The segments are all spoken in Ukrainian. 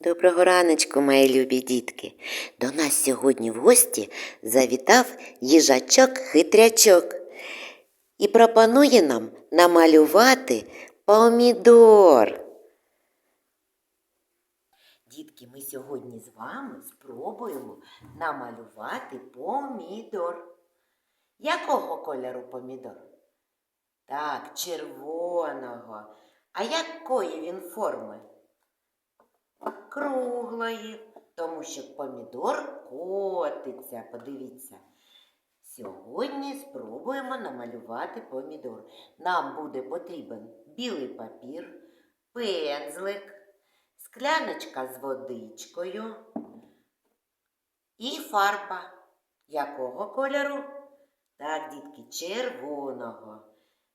Доброго раночку, мої любі дітки. До нас сьогодні в гості завітав їжачок-хитрячок і пропонує нам намалювати помідор. Дітки, ми сьогодні з вами спробуємо намалювати помідор. Якого кольору помідор? Так, червоного. А якої він форми? Круглої, тому що помідор котиться. Подивіться. Сьогодні спробуємо намалювати помідор. Нам буде потрібен білий папір, пензлик, скляночка з водичкою і фарба. Якого кольору? Так, дітки, червоного.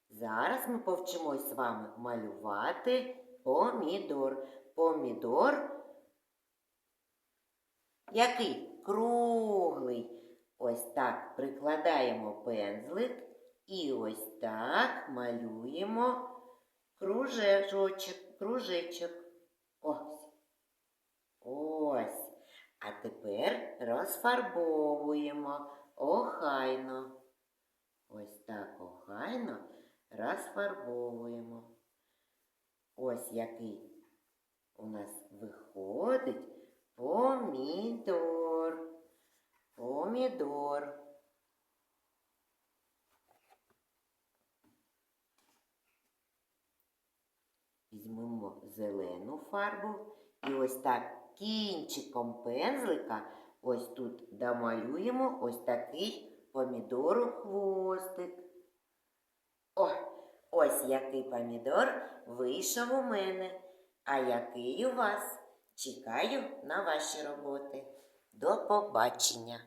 Зараз ми повчимось з вами малювати помідор. Помідор який? Круглий. Ось так прикладаємо пензлик і ось так малюємо кружечок, кружечок. Ось. Ось. А тепер розфарбовуємо охайно. Ось так охайно розфарбовуємо. Ось який у нас виходить помідор. Помідор. Візьмемо зелену фарбу і ось так кінчиком пензлика ось тут домалюємо ось такий помідору хвостик. Ось який помідор вийшов у мене. А який у вас? Чекаю на ваші роботи. До побачення!